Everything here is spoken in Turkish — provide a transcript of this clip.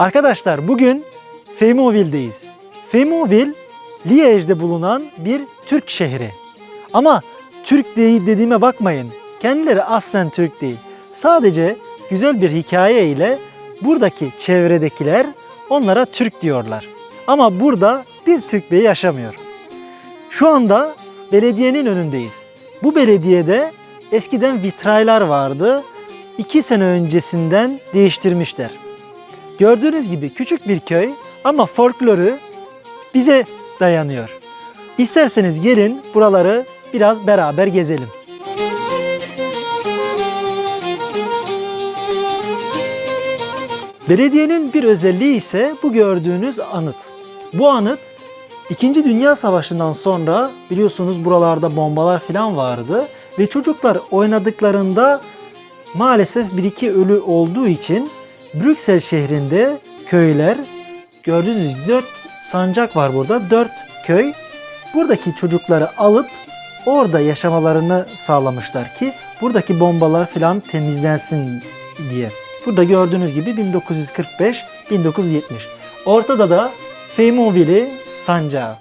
Arkadaşlar bugün Feymoville'deyiz. Feymoville, Liège'de bulunan bir Türk şehri. Ama Türk değil dediğime bakmayın. Kendileri aslen Türk değil. Sadece güzel bir hikaye ile buradaki çevredekiler onlara Türk diyorlar. Ama burada bir Türk bey yaşamıyor. Şu anda belediyenin önündeyiz. Bu belediyede eskiden vitraylar vardı. İki sene öncesinden değiştirmişler. Gördüğünüz gibi küçük bir köy ama folkloru bize dayanıyor. İsterseniz gelin buraları biraz beraber gezelim. Belediyenin bir özelliği ise bu gördüğünüz anıt. Bu anıt İkinci Dünya Savaşı'ndan sonra biliyorsunuz buralarda bombalar falan vardı ve çocuklar oynadıklarında maalesef bir iki ölü olduğu için Brüksel şehrinde köyler gördüğünüz gibi dört sancak var burada. Dört köy buradaki çocukları alıp orada yaşamalarını sağlamışlar ki buradaki bombalar falan temizlensin diye. Burada gördüğünüz gibi 1945-1970. Ortada da Feymonville sancağı.